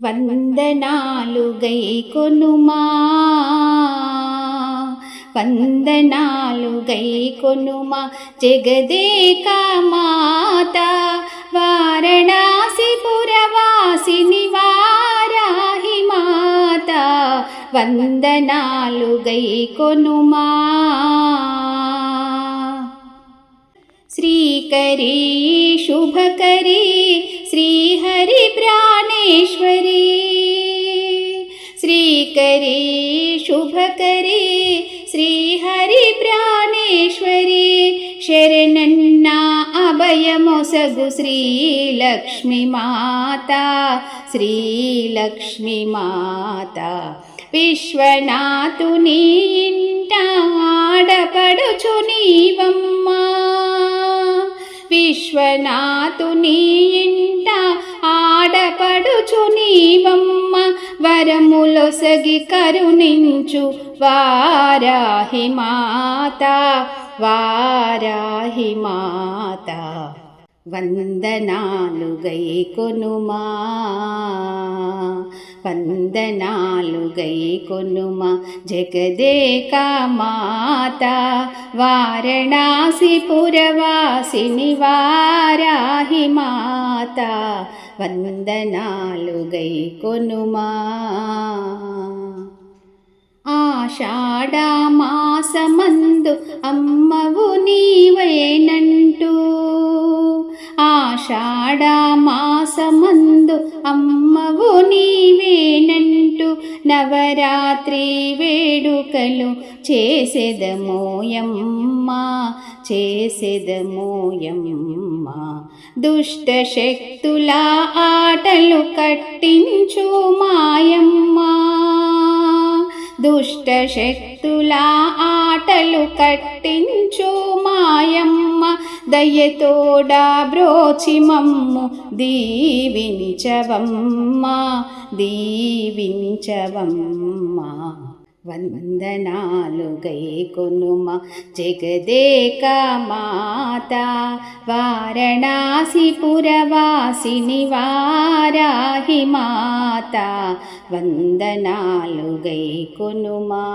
వందనాలు గై కొనుమా వందనాలు గై కొనుమా జగదేక మాత వారణాసి పురవాసిని వారాహి మాత వందనాలు గై కొనుమా శ్రీకరీ శుభకరీ శ్రీహరి ప్రాణేశ్వరీ శ్రీకరీ శుభకరీ శ్రీహరి ప్రాణేశ్వరి శరణన్న అభయమొసగు శ్రీలక్ష్మి మాత శ్రీలక్ష్మి మాత విశ్వనాథుని ఇంట ఆడపడుచు నీవమ్మా విశ్వనాథుని ఇంట నీవమ్మ వరములొసగి కరుణించు వారాహి మాత వారాహి మాత. వందనాలు గై కొనుమా వందనాలు గై కొనుమా జగదేక మాత వారణాసి పురవాసిని వారాహి మాత. వందనాలు గైకొనుమా ఆషాఢమాసమందు అమ్మవు నీవేనంటూ ఆషాఢమాసమందు నవరాత్రి వేడుకలు చేసెదమోయమ్మ చేసెదమోయమ్మ దుష్ట శక్తుల ఆటలు కట్టించు మాయమ్మ దుష్ట శక్తుల ఆటలు కట్టించు మాయ దయ్యతోడా బ్రోచి మమ్ము. దీవినిచవమ్మా దీవించవమ్మ వందనాలు గై కొనుమ జగదేక మాత. వారణాసి పురవాసిని వారాహి మాత. వందనాలు గై కొనుమా